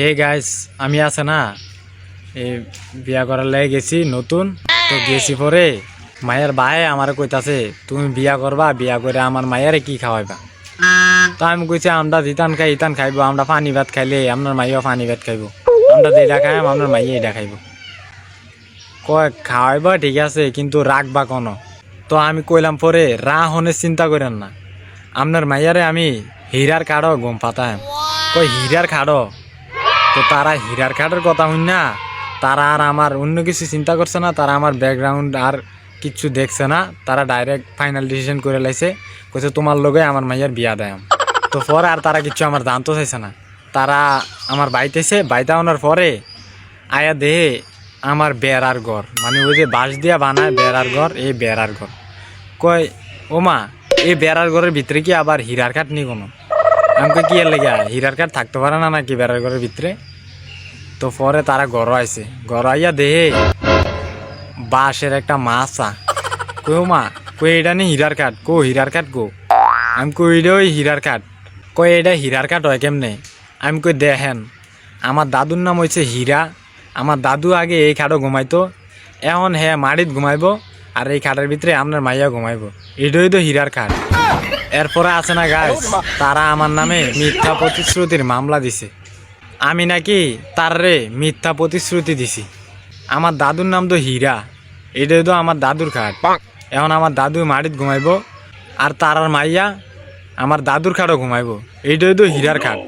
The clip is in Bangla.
হে গাইস আমি আছে না। এই বিয়া করার লাগে গেছি, নতুন। তো গেছি পরে, মায়ের ভাই আমার কইতাছে, তুমি বিয়া করবা, বিয়া করে আমার মায়েরে কি খাওয়াইবা? তো আমি কইছি, আমরা জিতান খাই, ইতান খাইবো, আমরা পানি ভাত খাইলে আপনার মাইও পানি ভাত খাইবো। আমরা যেটা খাইম, আপনার মাইয়ে এটা খাইবো। কয়, খাওয়াইবা, ঠিক আছে, কিন্তু রাখবা কোনো? তো আমি কইলাম পরে রা হনে চিন্তা করেন না। আপনার মাইয়ারে আমি হীরার খাড়ো গম পাতাম কই হীরার খাড়ো? তো তারা হীরার খাটের কথা হই না। তারা আর আমার অন্য কিছু চিন্তা করছে না, তারা আমার ব্যাকগ্রাউন্ড আর কিচ্ছু দেখছে না। তারা ডাইরেক্ট ফাইনাল ডিসিশন করে লাইছে, কইছে তোমার লগে আমার মাইয়ার বিয়া দেয়। তো পরে আর তারা কিছু আমার জানতে চাইছে না। তারা আমার বাইতেছে, বাইতে আনার পরে আয়া দেহে আমার বেড়ার ঘর মানে ওই যে বাঁশ দিয়া বানায় বেড়ার ঘর, এই বেড়ার ঘর। কয়, ওমা, এই বেড়ার ঘরের ভিতরে কি আবার হীরার কাঠ নি কোনো? আমাকে কি এর লেগে? হীরার কাঠ থাকতে পারে না নাকি বেড়ার ঘরের ভিতরে? তো পরে তারা ঘর আইছে। ঘর আইয়া দেহে বাঁশের একটা মাছা। কই মা, কই এটা নি হীরার কাঠ? কো হীরার কাঠ কো আমি কই এটা ওই হীরার কাঠ? কই এটা হীরার কাঠ হয় কেমনে? আমি কই দেখেন, আমার দাদুর নাম হয়েছে হীরা। আমার দাদু আগে এই খাটও ঘুমাইতো। এখন হ্যাঁ মাটিত ঘুমাইব, আর এই খাটের ভিতরে আপনার মাইয়া ঘুমাইব। এটাই তো হীরার কাঠ। এরপরে আছে না গাছ তারা আমার নামে মিথ্যা প্রতিশ্রুতির মামলা দিছে। আমি নাকি তারে মিথ্যা প্রতিশ্রুতি দিছি। আমার দাদুর নাম তো হীরা। এটাই তো আমার দাদুর খাট। এখন আমার দাদু মাটিত ঘুমাইব আর তারার মাইয়া আমার দাদুর খাটও ঘুমাইব। এইটাই তো হীরার খাট।